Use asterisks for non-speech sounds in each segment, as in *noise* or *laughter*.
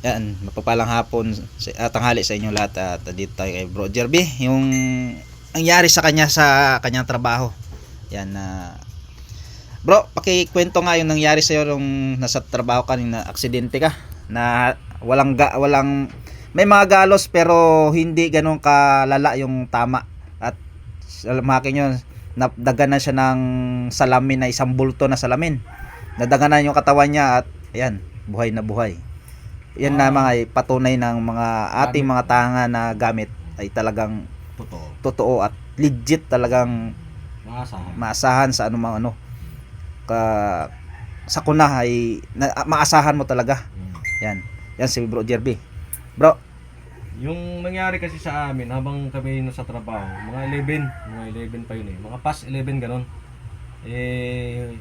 Yan, mapapalang hapon at tanghali sa inyong lahat at dito tayo kay Bro Jerby, yung nangyari sa kanya sa kanyang trabaho. Yan na Bro, pakikwento nga yung nangyari sa iyo nung nasa trabaho ka na aksidente ka na walang ga, walang may mga galos pero hindi ganun kalala yung tama. At makin yun nadaganan siya ng salamin na isang bulto na salamin. Nadaganan yung katawan niya at ayan buhay na buhay yan na mga ay patunay ng mga ating mga tanga na gamit ay talagang Totoo. totoo at legit talagang Maasahan. maasahan sa anumang ano ka sa kuna ay na, maasahan mo talaga Mm. yan yan si Bro Jerby bro Yung nangyari kasi sa amin habang kami nasa trabaho, mga 11, mga 11 pa yun eh. Mga past 11 ganon. Eh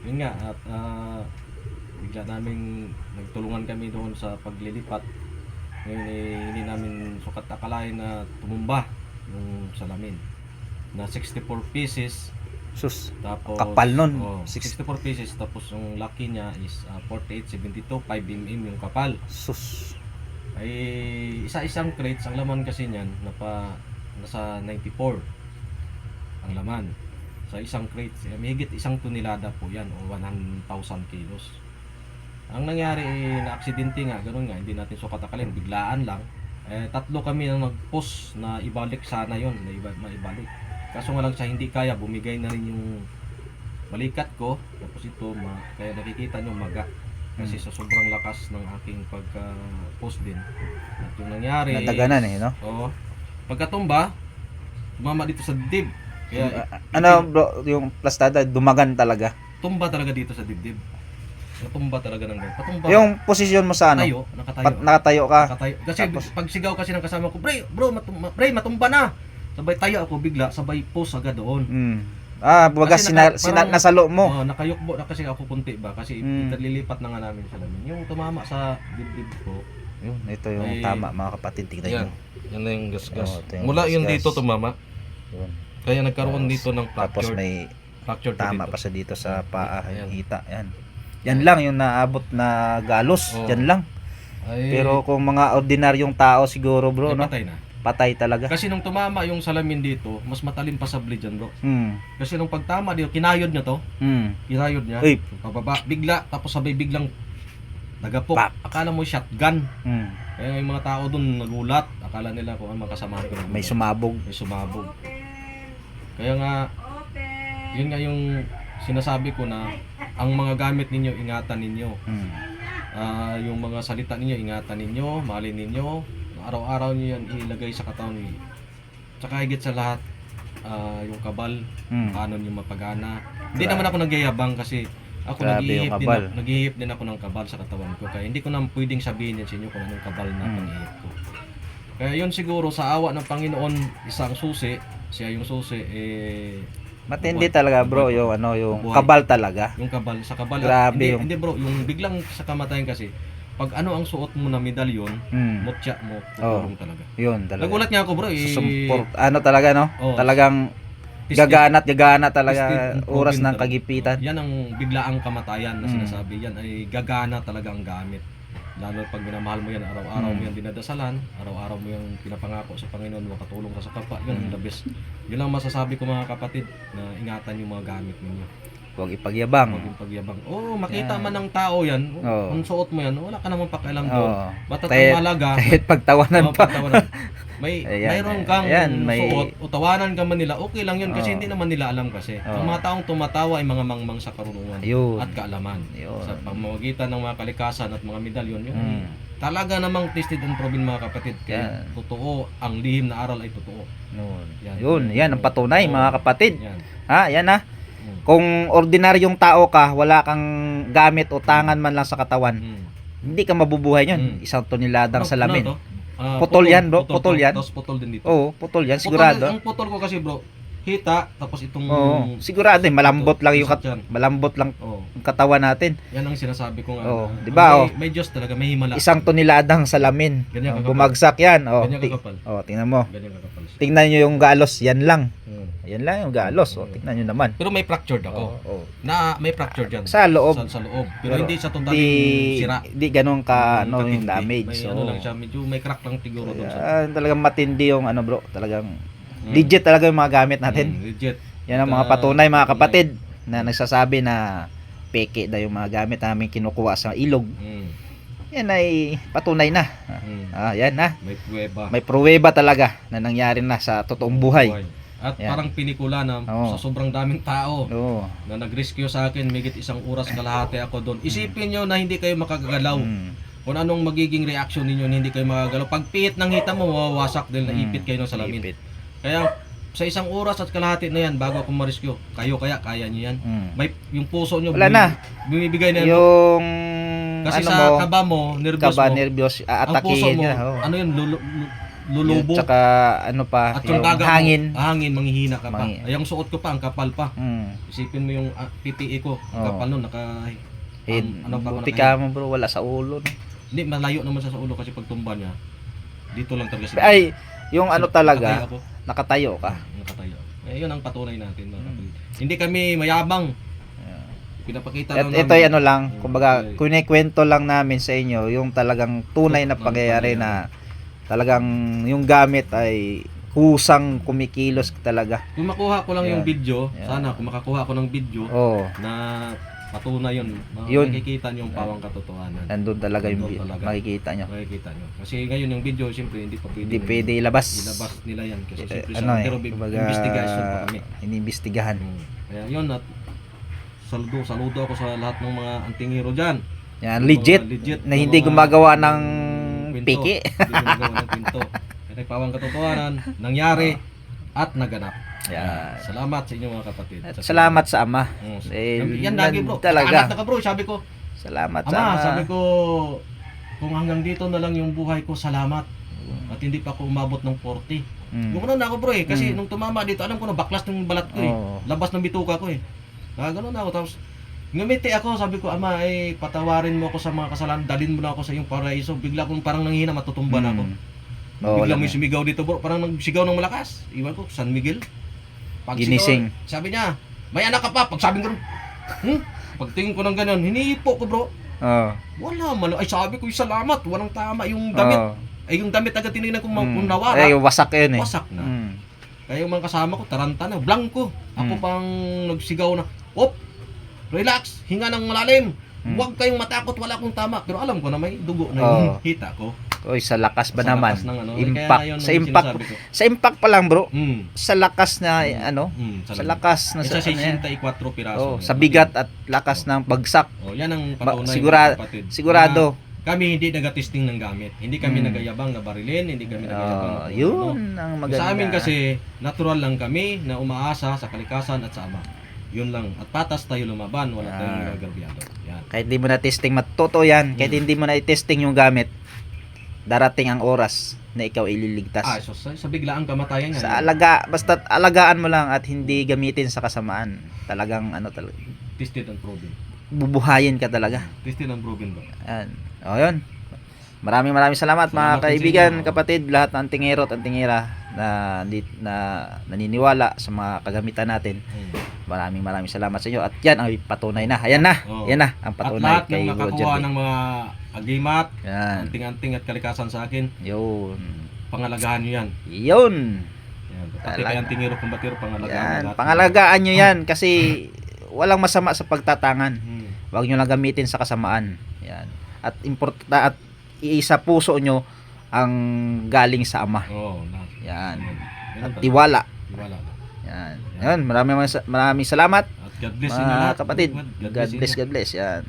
yun nga at ah, bigla namin nagtulungan kami doon sa paglilipat. Ngayon eh, hindi namin sukat akalain na tumumba yung salamin na 64 pieces. Sus tapos Kapal nun. oh, Six- 64 pieces. Tapos yung lucky niya is ah, 4872 5 mm yung kapal. Sus. Ay isa-isang crates ang laman kasi niyan napa nasa 94 ang laman. Sa isang crate eh, may higit isang tonelada po yan o 1,000 kilos ang nangyari eh, na aksidente nga ganun nga hindi natin sukat akalin biglaan lang. Eh, tatlo kami na nag-post na ibalik sana yon na iba, maibalik kaso nga lang siya hindi kaya bumigay na rin yung balikat ko tapos ito ma, kaya nakikita nyo maga. Kasi sa sobrang lakas ng aking pagka-post din. At yung nangyari nadaganan eh no? Oo. Pagkatumba, tumama dito sa dibdib. Kaya ano bro yung plastada dumagan talaga. Tumba talaga dito sa dibdib. Natumba talaga ng ganun. Patumba. yung posisyon mo sa ano tayo, nakatayo. pat, nakatayo ka nakatayo. Kasi Tapos? pag sigaw kasi ng kasama ko, "Pre, bro, matumba, pre, matumba na." Sabay tayo ako bigla, sabay post agad doon. mm. ah baga Kasi sina, naka- sina, parang- nasalo mo Oh, nakayukbo na kasi ako kunti ba kasi Mm. lilipat na nga namin sa lamin. Yung tumama sa dibdib ko. yun ito yung Ay, tama mga kapatid tignan Yan. nyo Yan na yung gasgas. Ito yung Mula yun dito tumama. yun. Kaya nagkaroon Tapos- dito ng tapos fracture. may fracture tama dito. pa sa dito sa paa Ayan. hita yan yan lang yung naabot na galos Oo. yan lang Ay, pero kung mga ordinaryong tao siguro bro ay, no patay na. patay talaga Kasi nung tumama yung salamin dito, mas matalim pa sa blade yan bro. hmm Kasi nung pagtama dito, kinayod niya to. hmm Kinayod niya. Uy. Pababa, bigla, tapos sabay biglang nagapok. Pak. Akala mo shotgun. hmm Kaya yung mga tao dun nagulat. Akala nila kung ano mga kasamahan ko. may sumabog may sumabog. Kaya nga, yun nga yung sinasabi ko na ang mga gamit ninyo, ingatan ninyo. hmm Ah, yung mga salita ninyo, ingatan ninyo, mahalin ninyo. Araw-araw niyo yan ilagay sa katawan niyo. Tsaka higit sa lahat, ah, yung kabal, hmm paano niyo mapagana. Hindi naman ako nagyayabang kasi ako yung din, ako- naghihip din ako ng kabal sa katawan ko. Kaya hindi ko na pwedeng sabihin yan sa inyo kung anong kabal na Hmm. panghihip ko. Kaya yun siguro sa awa ng Panginoon, isang susi, siya yung susi, eh, matindi talaga bro yung ano yung Buhay. kabal talaga yung kabal, sa kabal. Grabe hindi, yung- hindi bro, yung biglang sa kamatayan kasi, pag ano ang suot mo na medalyon, hmm mutya mo, tutulong talaga. yun talaga Nagulat niya ako bro, eh, Susumport, ano talaga no Oo. talagang tested- gagana at gagana talaga oras ng talaga. kagipitan Yan ang biglaang kamatayan na Mm. sinasabi. Yan ay gagana talaga ang gamit. Lalo pag minamahal mo yan, araw-araw Mm. mo yan dinadasalan, araw-araw mo yung pinapangako sa Panginoon, makatulong ka sa kapwa, yun ang Mm. the best. Yun ang masasabi ko mga kapatid, na ingatan yung mga gamit ninyo. huwag ipagyabang Huwag yung pagyabang. Oo, makita Yan. man ng tao yan, Oo. kung suot mo yan, wala ka namang pakialam doon. Oo. Basta Kahit- ang malaga, kahit *laughs* pagtawanan pa pagtawanan. May Ayan, mayroon kang ayan, may- suot o tawanan ka man nila, okay lang yun kasi Oo. hindi naman nila alam kasi. Oo. Ang mga taong tumatawa ay mga mangmang sa karunungan yun at kaalaman. Yun. Sa pamamagitan ng mga kalikasan at mga medalyon, yun Mm. talaga namang tested and proven mga kapatid. Kaya Yan. totoo, ang lihim na aral ay totoo. Yun. Yan. Yun, yan ang patunay Oo. mga kapatid. Yan. Ha, yan ha. Mm. Kung ordinaryong tao ka, wala kang gamit o tangan man lang sa katawan, Mm. hindi ka mabubuhay yun. Mm. Isang toneladang Ano- salamin. ano to? Ah, Putol yan, bro. Putol yan. Tapos putol din dito. Oo, putol yan, Putol- sigurado. ang putol ko kasi bro, hita, tapos itong... Oo, sigurado eh, malambot lang yung kat- malambot lang Oo. yung katawan natin. Yan ang sinasabi ko nga. Oo, na- di ba, May, oh? may Diyos talaga, may himala. Isang toneladang salamin. Ganyan Oh, kakapal. bumagsak yan. Oh, Ganyan ti- kakapal. oh, tingnan mo. Ganyan kakapal siya. Tingnan nyo yung galos, yan lang. Hmm. Yan lang yung galos. O, tingnan nyo naman. Pero may fractured ako. Oo, oo. Na may fracture dyan. Sa loob, Sa, sa loob. Pero, Pero hindi sa total di, sira. di ganun ka, ano, yung damage. May So, ano lang siya, medyo may crack lang siguro doon sa. Talagang matindi yung ano bro, talagang Mm. legit talaga yung mga gamit natin. Mm, legit. Yan ang mga patunay mga patunay. kapatid na nagsasabi na peke daw yung mga gamit namin kinukuha sa ilog. Mm, Yan ay patunay na. mm. Ah, yan na. May pruweba. May pruweba talaga na nangyari na sa totoong buhay. At Yan. parang pinikula na Oo. sa sobrang daming tao Oo. na nag-rescue sa akin, migit isang oras kalahati ako doon. Isipin nyo na hindi kayo makagalaw. Mm. Kung anong magiging reaction ninyo na hindi kayo makagalaw. Pag piit ng hita mo, mawawasak dahil Mm. naipit kayo ng salamin. Ipit. Kaya sa isang oras at kalahati na yan, bago ako ma-rescue, kayo kaya, kaya nyo yan. Mm. May, yung puso nyo, Wala na. bumibigay na yan. Yung Kasi ano sa mo, kaba mo, nervous kaba, mo, nervyos, aatakihin niya. oh. ano yun, lulu, lu- lulubo. Tsaka ano pa, At yung yung hangin. mo, hangin, manghihina ka pa. Mangi- Ay, ang suot ko pa, ang kapal pa. Mm. Isipin mo yung ah, PPE ko, ang Oo. kapal nun, naka... Head, ano pa buti ka mo bro, wala sa ulo. No? Hindi, malayo naman sa ulo kasi pag tumba niya, dito lang talaga siya. Ay, yung ano talaga. Nakatayo ka. Nakatayo. Eh, yun ang patunay natin. mga Hmm. Hindi kami mayabang. Pinapakita At lang ito ay ano lang, Mm, kumbaga, okay. kunikwento lang namin sa inyo yung talagang tunay na Ng pangyayari na talagang yung gamit ay kusang kumikilos talaga. Kung makuha ko lang yung Yan. video, Yan. sana kung makakuha ko ng video Oo, na patunay yun, ma- Yun. makikita niyo yung pawang katotohanan. nandun talaga yung Nandun talaga. makikita nyo. Makikita niyo. Kasi ngayon yung video, siyempre hindi pa pwede. Hindi pwede ilabas. Ilabas nila yan. Kasi Eh, siyempre ano eh, pero kumbaga, investigation pa kami. iniimbestigahan. Hmm. Kaya yun at saludo, saludo ako sa lahat ng mga antingero dyan. Yan, legit, legit na hindi mga- gumagawa ng Kwento. piki. Hindi gumagawa ng kwento. *laughs* Kaya nagpawang katotohanan, nangyari at naganap. Yan. Salamat sa inyo mga kapatid. At Sa- salamat sa ama. Mm. Eh, yan lagi bro. Talaga. Anak na ka bro, sabi ko. Salamat sa Ama, ama. sabi ko, kung hanggang dito na lang yung buhay ko, salamat. At hindi pa ako umabot ng 40. Mm. Gumano na ako bro eh, kasi Mm. nung tumama dito, alam ko na baklas ng balat ko eh. Oo. Labas ng bituka ko eh. Ah, ganun na ako. Tapos, ngumiti ako, sabi ko, Ama, eh, patawarin mo ako sa mga kasalanan, dalhin mo na ako sa iyong paraiso. Bigla kong parang nanghina, matutumba na ako. Mm. Oo, Bigla may sumigaw dito bro, parang nagsigaw ng malakas. Iwan ko, San Miguel. Pag Ginising. sigaw, sabi niya, may anak ka pa. Pag sabi ko, hmm? Pagtingin ko ng ganun, hinihipo ko bro. Oo. Wala man. Ay sabi ko, salamat. Walang tama yung damit. Oo. Ay yung damit agad tinignan kong Mm. mm. nawara. Eh, wasak yun eh. Wasak na. Mm. Kaya yung mga kasama ko, taranta na, blanco. Ako Mm. pang nagsigaw na, Op! Relax! Hinga ng malalim! Mm. Huwag kayong matakot, wala akong tama. Pero alam ko na may dugo na Oo. yung *laughs* hita ko. Oy, sa lakas ba Sa naman? lakas ng ano. Impact. Yun Sa impact. Sa impact pa lang, bro. Mm. Sa lakas na ano, Mm, sa lakas na sa ano yan. 64 piraso. Oh, sa bigat at lakas ng bagsak. Oh, yan ang patunay sigura-. Sigurado. Na kami hindi naga-testing ng gamit. Hindi kami Mm. nagayabang na barilin, hindi kami nagayabang Oh, na yun ano. ang maganda. Sa amin kasi, natural lang kami na umaasa sa kalikasan at sa Ama. Yun lang. At patas tayo lumaban, wala Ah. tayong nagagarbyado. Yan. Kahit hindi mo na testing, matuto yan. Kahit Mm. hindi mo na i-testing yung gamit, darating ang oras na ikaw ililigtas. Ah, so, sa, sa biglaang kamatayan yan. sa alaga, basta alagaan mo lang at hindi gamitin sa kasamaan. Talagang ano talaga, Tested and proven. bubuhayin ka talaga. Tested and proven ba? Yan. O yun. Maraming maraming salamat, mga Salamat sa kaibigan, inyo. kapatid, lahat ng tingero at tingera na, di- na naniniwala sa mga kagamitan natin. Hmm. Maraming maraming salamat sa inyo at yan ay patunay na. Ayan na. Oo. Yan na ang At patunay lahat kay ng nakakuha ng mga agimat, Yan. anting-anting at kalikasan sa akin, Yun. pangalagahan nyo yan. Yun. yan. Pati Talaga. kay antingero kumbatiro, pangalagaan. Yan. lahat. Pangalagaan nyo yan kasi walang masama sa pagtatangan. Hmm. Huwag nyo lang gamitin sa kasamaan. Yan. At importa at iisa puso nyo ang galing sa ama. Oo, na. Yan. Yan. At Ganun tiwala. Tiwala. Yan. Yan. Maraming maraming salamat. At God bless Mga kapatid. God God bless. God bless. Yan.